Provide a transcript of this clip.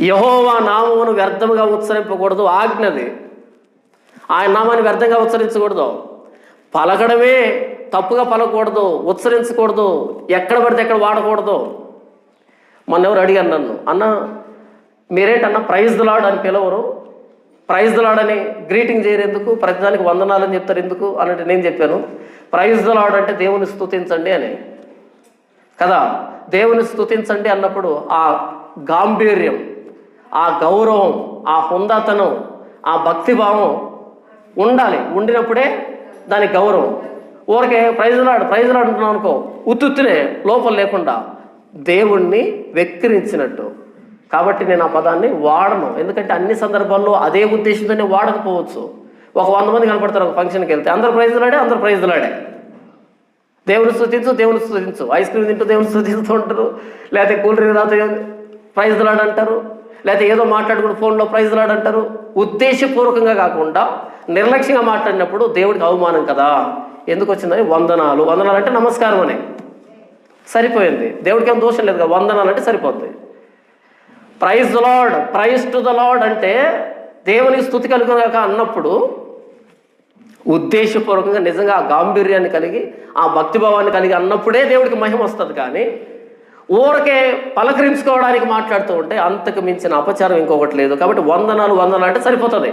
యహోవా నామమును వ్యర్థముగా ఉచ్చరింపకూడదు ఆజ్ఞది. ఆయన నామాన్ని వ్యర్థంగా ఉచ్చరించకూడదు. పలకడమే తప్పుగా పలకూడదు ఉచ్చరించకూడదు ఎక్కడ పడితే ఎక్కడ వాడకూడదు. మొన్న ఎవరు అడిగారు నన్ను అన్న మీరేంటన్న ప్రైజ్ దులాడ్ అని పిలవరు. ప్రైజ్ దులాడ్ అని గ్రీటింగ్ చేయరెందుకు? ప్రతిదానికి వందనాలు అని చెప్తారు ఎందుకు? అన్నట్టు నేను చెప్పాను. ప్రైజ్ దులాడ్ అంటే దేవుని స్తుతించండి అని. కదా? దేవుని స్తుతించండి అన్నప్పుడు ఆ గాంభీర్యం ఆ గౌరవం ఆ హుందాతనం ఆ భక్తిభావం ఉండాలి. ఉండినప్పుడే దాని గౌరవం. ఊరికే ప్రైజ్లాడు ప్రైజ్లాడు అంటున్నాం అనుకో ఉత్తుత్తునే లోపల లేకుండా దేవుణ్ణి వెక్కిరించినట్టు. కాబట్టి నేను ఆ పదాన్ని వాడను. ఎందుకంటే అన్ని సందర్భాల్లో అదే ఉద్దేశంతోనే వాడకపోవచ్చు. ఒక వంద మంది కనపడతారు ఒక ఫంక్షన్కి వెళ్తే అందరు ప్రైజ్లాడే అందరు ప్రైజ్లాడే దేవుని స్థుతించు దేవుని స్థుతించు ఐస్ క్రీమ్ తింటూ దేవుని స్థుతిస్తూ ఉంటారు. లేకపోతే కూల్ డ్రింక్ తాగుతూ ప్రైజ్లాడంటారు లేకపోతే ఏదో మాట్లాడుకుని ఫోన్లో ప్రైజ్ లాడ్ అంటారు ఉద్దేశపూర్వకంగా కాకుండా నిర్లక్ష్యంగా మాట్లాడినప్పుడు దేవుడికి అవమానం కదా. ఎందుకు వచ్చిందని వందనాలు. వందనాలు అంటే నమస్కారం అనే. సరిపోయింది. దేవుడికి ఏం దోషం లేదు కదా. వందనాలు అంటే సరిపోద్ది praise the lord praise to the lord అంటే దేవుని స్థుతి కలుగునక అన్నప్పుడు ఉద్దేశపూర్వకంగా నిజంగా ఆ గాంభీర్యాన్ని కలిగి ఆ భక్తిభావాన్ని కలిగి అన్నప్పుడే దేవుడికి మహిమ వస్తుంది కానీ ఊరకే పలకరించుకోవడానికి మాట్లాడుతూ ఉంటే అంతకు మించిన అపచారం ఇంకొకటి లేదు. కాబట్టి వందనాలు వందనాలు అంటే సరిపోతుంది.